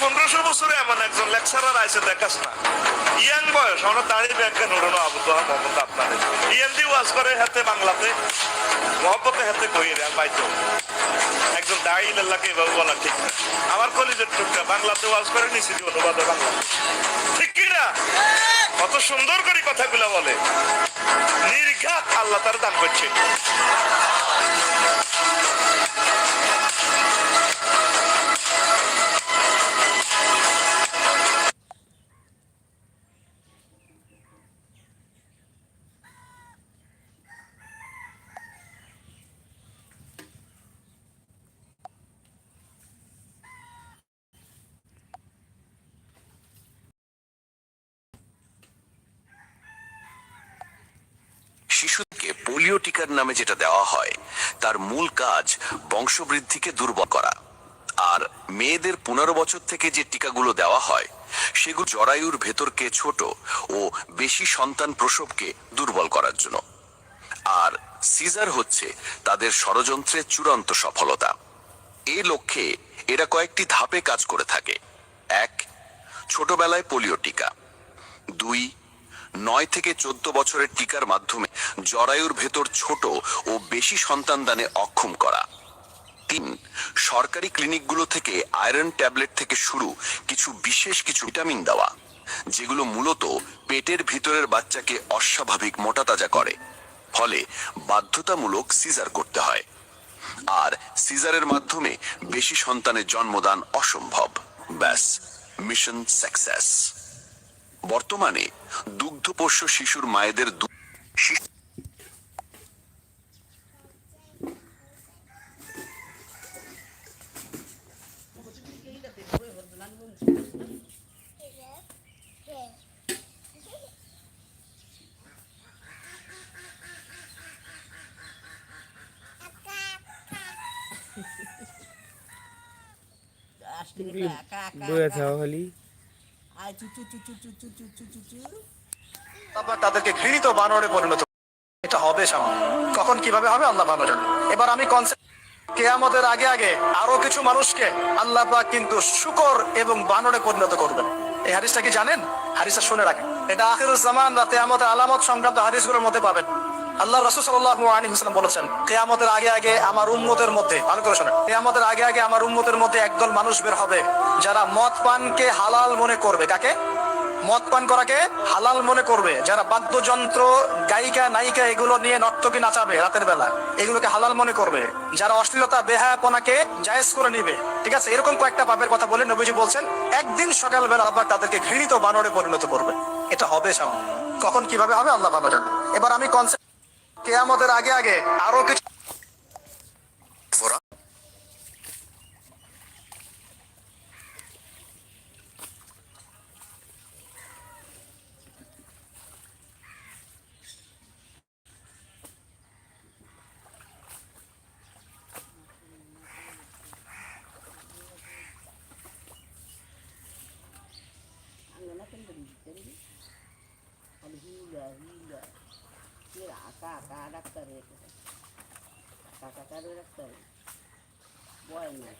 পনেরোশো বছরে এমন একজন লেকচারার আছে দেখাস না। ইয়াং বয়স, আমরা দাঁড়িয়ে ব্যাংকে নোড়ানো আবু তো মোহাম্মদ আপনার ইয়ান দি ওয়াজ করে হাতে বাংলাতে, মহব্বতে হাতে কই রে পাইতো একজন দাঁড়িয়ে লাল্লাকে এভাবে বলা ঠিক না। আমার কলেজের টুকটা বাংলাতে ওয়াজ করে নিছি অনুবাদে বাংলা ঠিক কি না? কত সুন্দর করে কথাগুলো বলে। নির্ঘাত আল্লাহ তার দান করছে। শিশুকে পোলিও টিকার নামে যেটা দেওয়া হয়, তার মূল কাজ বংশবৃদ্ধিকে দুর্বল করা। আর মেয়েদের পনেরো বছর থেকে যে টিকাগুলো দেওয়া হয়, সেগুলো জরায়ুর ভেতরকে ছোট ও বেশি সন্তান প্রসবকে দুর্বল করার জন্য। আর সিজার হচ্ছে তাদের ষড়যন্ত্রের চূড়ান্ত সফলতা। এ লক্ষ্যে এরা কয়েকটি ধাপে কাজ করে থাকে। এক, ছোটবেলায় পোলিও টিকা। দুই নয় থেকে চোদ্দ বছরের টিকার মাধ্যমে জরায়ুর ভেতর ছোট ও বেশি সন্তান দানে অক্ষম করা। তিন, সরকারি ক্লিনিকগুলো থেকে আয়রন ট্যাবলেট থেকে শুরু কিছু বিশেষ কিছু ভিটামিন দেওয়া, যেগুলো মূলত পেটের ভিতরের বাচ্চাকে অস্বাভাবিক মোটাতাজা করে, ফলে বাধ্যতামূলক সিজার করতে হয়। আর সিজারের মাধ্যমে বেশি সন্তানের জন্মদান অসম্ভব। ব্যাস, মিশন সাকসেস। বর্তমানে দুগ্ধপোষ্য শিশুর মায়েদের থাও খালি তাদেরকে ঘৃণিত বানরে পরিণত এটা হবে কখন কীভাবে হবে আল্লাহ ভালো জানে। এবার আমি কনসেপ্ট কেয়ামতের আগে আগে আরও কিছু মানুষকে আল্লাহ পাক কিন্তু শুকর এবং বানরে পরিণত করবেন। এই হাদিসটা কি জানেন? হাদিসটা শুনে রাখেন। এটা আখির জামান বা কেয়ামতের আলামত সংক্রান্ত হাদিসগুলোর মধ্যে পাবেন। আল্লাহ রসুল সাল্লাল্লাহু আলাইহি ওয়াসাল্লাম বলেছেন, কেয়ামতের আগে আগে আমার উম্মতের মধ্যে ভালো করে শোনেন, কেয়ামতের আগে আগে আমার উম্মতের মধ্যে একদল মানুষ বের হবে, যারা মদ পানকে হালাল মনে করবে। কাকে? মদ পান করাকে হালাল মনে করবে। যারা বাদ্যযন্ত্র, গায়িকা, নায়িকা এগুলো নিয়ে নর্তকী নাচাবে রাতের বেলা, এগুলোকে হালাল মনে করবে। যারা অশ্লীলতা, বেহায়াপনাকে জায়েজ করে নিবে। ঠিক আছে? এরকম কয়েকটা পাপের কথা বলে নবীজি বলছেন, একদিন সকালবেলা আবার তাদেরকে ঘৃণিত বানরে পরিণত করবে। এটা হবে সামনে কখন কীভাবে হবে আল্লাহ জানে। এবার আমি কনসেপ্ট কেয়ামতের আগে আগে আরও কিছু কাকা ডাক্তার কাকা কারও ডাক্তার। বয় না